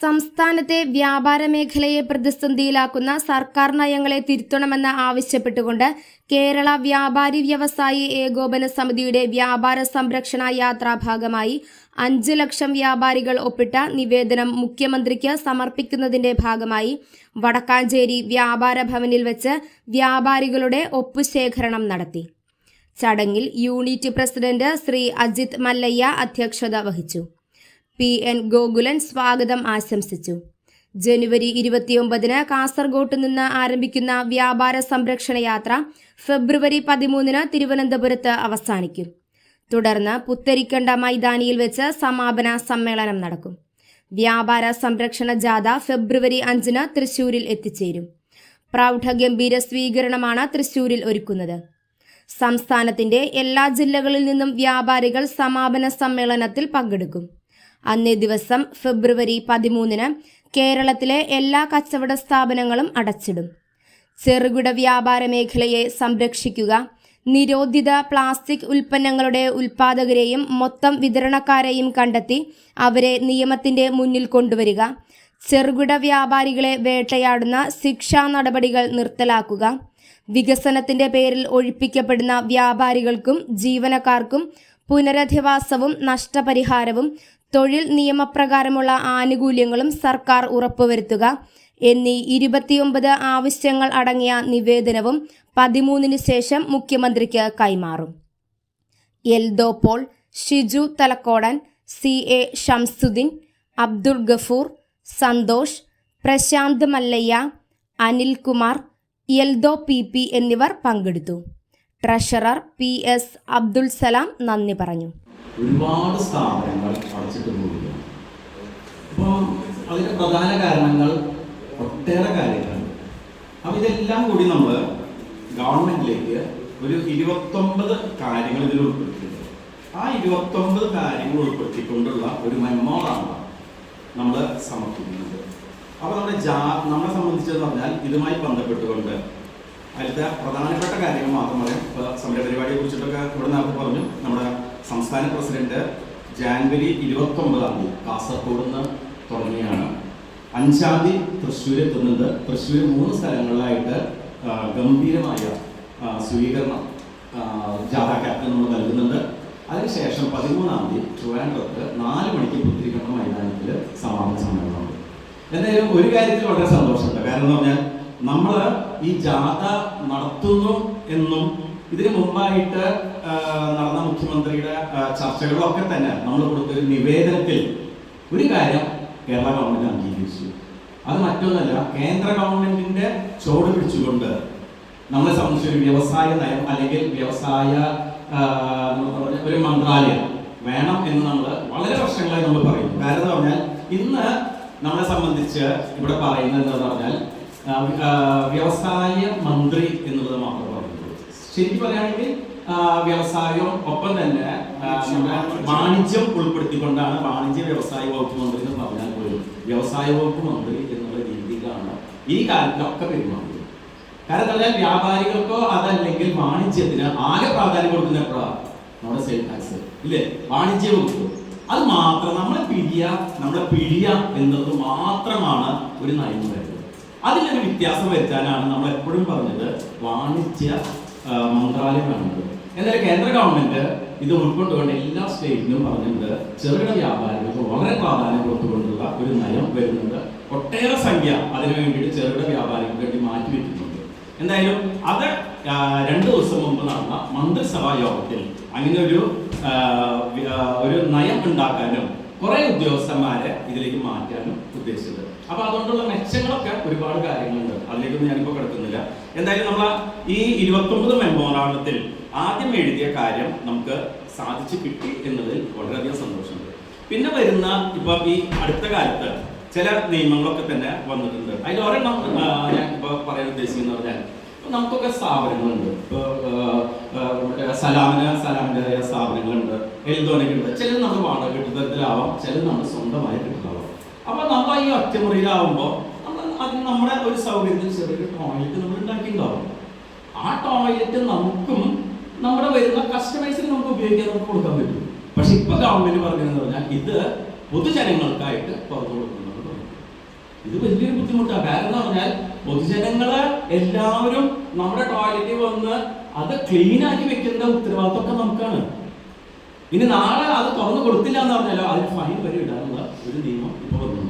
സംസ്ഥാനത്തെ വ്യാപാര മേഖലയെ പ്രതിസന്ധിയിലാക്കുന്ന സർക്കാർ നയങ്ങളെ തിരുത്തണമെന്ന് ആവശ്യപ്പെട്ടുകൊണ്ട് കേരള വ്യാപാരി വ്യവസായി ഏകോപന സമിതിയുടെ വ്യാപാര സംരക്ഷണ യാത്രാ ഭാഗമായി അഞ്ച് ലക്ഷം വ്യാപാരികൾ ഒപ്പിട്ട നിവേദനം മുഖ്യമന്ത്രിക്ക് സമർപ്പിക്കുന്നതിന്റെ ഭാഗമായി വടക്കാഞ്ചേരി വ്യാപാര ഭവനിൽ വെച്ച് വ്യാപാരികളുടെ ഒപ്പുശേഖരണം നടത്തി. ചടങ്ങിൽ യൂണിറ്റ് പ്രസിഡന്റ് ശ്രീ അജിത് മല്ലയ്യ അധ്യക്ഷത വഹിച്ചു. പി എൻ ഗോകുലൻ സ്വാഗതം ആശംസിച്ചു. ജനുവരി ഇരുപത്തിയൊമ്പതിന് കാസർഗോട്ട് നിന്ന് ആരംഭിക്കുന്ന വ്യാപാര സംരക്ഷണ യാത്ര ഫെബ്രുവരി പതിമൂന്നിന് തിരുവനന്തപുരത്ത് അവസാനിക്കും. തുടർന്ന് പുത്തരിക്കണ്ട മൈതാനിയിൽ വെച്ച് സമാപന സമ്മേളനം നടക്കും. വ്യാപാര സംരക്ഷണ ജാഥ ഫെബ്രുവരി അഞ്ചിന് തൃശൂരിൽ എത്തിച്ചേരും. പ്രൗഢഗംഭീര സ്വീകരണമാണ് തൃശൂരിൽ ഒരുക്കുന്നത്. സംസ്ഥാനത്തിന്റെ എല്ലാ ജില്ലകളിൽ നിന്നും വ്യാപാരികൾ സമാപന സമ്മേളനത്തിൽ പങ്കെടുക്കും. അന്നേ ദിവസം ഫെബ്രുവരി പതിമൂന്നിന് കേരളത്തിലെ എല്ലാ കച്ചവട സ്ഥാപനങ്ങളും അടച്ചിടും. ചെറുകിട വ്യാപാര മേഖലയെ സംരക്ഷിക്കുക നിരോധിത പ്ലാസ്റ്റിക് ഉൽപ്പന്നങ്ങളുടെ ഉൽപ്പാദകരെയും മൊത്തം വിതരണക്കാരെയും കണ്ടെത്തി അവരെ നിയമത്തിന്റെ മുന്നിൽ കൊണ്ടുവരിക ചെറുകിട വ്യാപാരികളെ വേട്ടയാടുന്ന ശിക്ഷാ നടപടികൾ നിർത്തലാക്കുക വികസനത്തിന്റെ പേരിൽ ഒഴിപ്പിക്കപ്പെടുന്ന വ്യാപാരികൾക്കും ജീവനക്കാർക്കും പുനരധിവാസവും നഷ്ടപരിഹാരവും തൊഴിൽ നിയമപ്രകാരമുള്ള ആനുകൂല്യങ്ങളും സർക്കാർ ഉറപ്പുവരുത്തുക. എന്നീ ഇരുപത്തിയൊമ്പത് ആവശ്യങ്ങൾ അടങ്ങിയ നിവേദനവും പതിമൂന്നിന് ശേഷം മുഖ്യമന്ത്രിക്ക് കൈമാറും. Eldho Paul Shiju Thalakkodan C A Shamsuddin Abdul Gafoor Santhosh Prashanth Mallaya Anilkumar Eldho P P എന്നിവർ പങ്കെടുത്തു. Treasurer P S Abdul Salam നന്ദി പറഞ്ഞു. ഒരുപാട് സ്ഥാപനങ്ങൾ അടച്ചിട്ട് അപ്പോൾ അതിന്റെ പ്രധാന കാരണങ്ങൾ ഒട്ടേറെ കാര്യങ്ങൾ അപ്പോൾ ഇതെല്ലാം കൂടി നമ്മൾ ഗവൺമെന്റിലേക്ക് ഒരു ഇരുപത്തൊമ്പത് കാര്യങ്ങൾ ഇതിൽ ഉൾപ്പെടുത്തിയിട്ടുണ്ട്. ആ ഇരുപത്തൊമ്പത് കാര്യങ്ങൾ ഉൾപ്പെടുത്തിക്കൊണ്ടുള്ള ഒരു മെമ്മോറാണ് നമ്മൾ സമർപ്പിക്കുന്നത്. അപ്പോൾ നമ്മുടെ ജാ നമ്മളെ സംബന്ധിച്ചെന്ന് പറഞ്ഞാൽ ഇതുമായി ബന്ധപ്പെട്ടുകൊണ്ട് അതിലത്തെ പ്രധാനപ്പെട്ട കാര്യങ്ങൾ മാത്രം പറയാം. ഇപ്പോൾ സമരപരിപാടിയെ കുറിച്ചിട്ടൊക്കെ ഇവിടെ നേരത്തെ പറഞ്ഞു. നമ്മുടെ സംസ്ഥാന പ്രസിഡന്റ് ജാനുവരി ഇരുപത്തി ഒമ്പതാം തീയതി കാസർഗോഡ് നിന്ന് തുടങ്ങിയാണ് അഞ്ചാം തീയതി തൃശ്ശൂർ എത്തുന്നത് തൃശ്ശൂർ മൂന്ന് സ്ഥലങ്ങളിലായിട്ട് ഗംഭീരമായ സ്വീകരണം ജാഥ ജാഥാക്കാർക്ക് നമ്മൾ നൽകുന്നുണ്ട്. അതിനുശേഷം പതിമൂന്നാം തീയതി ട്രിവാൻഡ്രത്ത് നാല് മണിക്ക് പുത്തിരിക്കണ്ട മൈതാനത്തിൽ സമാപന സമ്മേളനമുണ്ട്. എന്തായാലും ഒരു കാര്യത്തിൽ വളരെ സന്തോഷമുണ്ട്. കാരണം എന്ന് പറഞ്ഞാൽ നമ്മൾ ഈ ജാഥ നടത്തുന്നു എന്നും ഇതിനു മുമ്പായിട്ട് നടന്ന മുഖ്യമന്ത്രിയുടെ ചർച്ചകളൊക്കെ തന്നെ നമ്മൾ കൊടുത്ത ഒരു നിവേദനത്തിൽ ഒരു കാര്യം കേരള ഗവൺമെന്റ് അംഗീകരിച്ചു. അത് മറ്റൊന്നല്ല കേന്ദ്ര ഗവൺമെന്റിന്റെ ചോട് പിടിച്ചുകൊണ്ട് നമ്മളെ സംബന്ധിച്ച് ഒരു വ്യവസായ നയം അല്ലെങ്കിൽ വ്യവസായ ഒരു മന്ത്രാലയം വേണം എന്ന് നമ്മൾ വളരെ വർഷങ്ങളായി നമ്മൾ പറയും കാരണം എന്ന് പറഞ്ഞാൽ ഇന്ന് നമ്മളെ സംബന്ധിച്ച് ഇവിടെ പറയുന്നത് എന്ന് പറഞ്ഞാൽ വ്യവസായ മന്ത്രി എന്നുള്ളത് മാത്രം പറഞ്ഞിട്ടുള്ളൂ ശരിക്കും പറയുകയാണെങ്കിൽ വ്യവസായവും ഒപ്പം തന്നെ വാണിജ്യം ഉൾപ്പെടുത്തിക്കൊണ്ടാണ് വാണിജ്യ വ്യവസായ വകുപ്പ് മന്ത്രി എന്ന് പറഞ്ഞാൽ പോലും വ്യവസായ വകുപ്പ് മന്ത്രി എന്നുള്ള രീതിയിലാണ് ഈ കാലത്തൊക്കെ പെരുമാറുന്നത് കാരണം എന്താ വ്യാപാരികൾക്കോ അതല്ലെങ്കിൽ വാണിജ്യത്തിന് ആകെ പ്രാധാന്യം കൊടുക്കുന്ന എപ്പോഴാണ് നമ്മുടെ സെയിൽ ടാക്സ് ഇല്ലേ? വാണിജ്യ വകുപ്പ്. അത് മാത്രം നമ്മളെ പിഴിയ നമ്മളെ പിഴിയ എന്നത് മാത്രമാണ് ഒരു നയം വരുന്നത്. അതിലൊരു വ്യത്യാസം വരുത്താനാണ് നമ്മൾ എപ്പോഴും പറഞ്ഞത് വാണിജ്യ മന്ത്രാലയമാണ് എന്നാലും കേന്ദ്ര ഗവൺമെന്റ് ഇത് ഉൾക്കൊണ്ടുകൊണ്ട് എല്ലാ സ്റ്റേറ്റിനും പറഞ്ഞിട്ടുണ്ട് ചെറുകിട വ്യാപാരികൾക്ക് വളരെ പ്രാധാന്യം കൊടുത്തുകൊണ്ടുള്ള ഒരു നയം വരുന്നുണ്ട്. ഒട്ടേറെ സംഖ്യ അതിനു വേണ്ടിയിട്ട് ചെറുകിട വ്യാപാരികൾക്ക് വേണ്ടി മാറ്റി വെക്കുന്നുണ്ട് എന്തായാലും അത് രണ്ടു ദിവസം മുമ്പ് നടന്ന മന്ത്രിസഭാ യോഗത്തിൽ അങ്ങനെ ഒരു ഒരു നയം ഉണ്ടാക്കാനും കുറെ ഉദ്യോഗസ്ഥന്മാരെ ഇതിലേക്ക് മാറ്റാനും ഉദ്ദേശിച്ചത്. അപ്പൊ അതുകൊണ്ടുള്ള മെച്ചങ്ങളൊക്കെ ഒരുപാട് കാര്യങ്ങളുണ്ട്. അതിലേക്കൊന്നും ഞാനിപ്പോ കിടക്കുന്നില്ല. എന്തായാലും നമ്മൾ ഈ ഇരുപത്തൊമ്പത് മെമ്മോറാണ്ടത്തിൽ ആദ്യം എഴുതിയ കാര്യം നമുക്ക് സാധിച്ചു കിട്ടി എന്നതിൽ വളരെയധികം സന്തോഷമുണ്ട്. പിന്നെ വരുന്ന ഇപ്പൊ ഈ അടുത്ത കാലത്ത് ചില നിയമങ്ങളൊക്കെ തന്നെ വന്നിട്ടുണ്ട്. അതിൽ ഒരെണ്ണം ഞാൻ ഇപ്പൊ പറയാൻ ഉദ്ദേശിക്കുന്നത് പറഞ്ഞാൽ നമുക്കൊക്കെ സ്ഥാപനങ്ങളുണ്ട്. ഇപ്പോൾ സലാമിന് സലാമിന്റെതായ സ്ഥാപനങ്ങളുണ്ട്. എൽദോനൊക്കെയുണ്ട് ചിലത് നമ്മൾ വാടക കെട്ടിടത്തിലാവാം ചിലത് നമ്മൾ സ്വന്തമായി കെട്ടിടമാവാം അപ്പോൾ നമ്മൾ ഈ ഒറ്റമുറിയിലാവുമ്പോൾ നമ്മൾ അത് നമ്മുടെ ഒരു സൗകര്യത്തിൽ ചെറിയൊരു ടോയ്ലറ്റ് നമ്മൾ ഉണ്ടാക്കിയിട്ടുണ്ടാവും. ആ ടോയ്ലറ്റ് നമുക്കും നമ്മുടെ വരുന്ന കസ്റ്റമേഴ്സിന് നമുക്ക് ഉപയോഗിക്കാൻ നമുക്ക് കൊടുക്കാൻ പറ്റും. പക്ഷെ ഇപ്പൊ ഗവൺമെന്റ് പറഞ്ഞതെന്ന് പറഞ്ഞാൽ ഇത് പൊതുജനങ്ങൾക്കായിട്ട് പുറത്തു കൊടുക്കുന്നത് ഇത് വലിയൊരു ബുദ്ധിമുട്ടാണ്. വേറെ എന്ന് പറഞ്ഞാൽ പൊതുജനങ്ങൾ എല്ലാവരും നമ്മുടെ ടോയ്ലറ്റിൽ വന്ന് അത് ക്ലീൻ ആക്കി വെക്കുന്ന ഉത്തരവാദിത്തമൊക്കെ നമുക്കാണ്. ഇനി നാളെ അത് തുറന്നു കൊടുത്തില്ല എന്ന് പറഞ്ഞാലോ? അതിന് ഫൈൻ വരെ ഇടാനുള്ള ഒരു നിയമം ഇപ്പൊ വന്നു.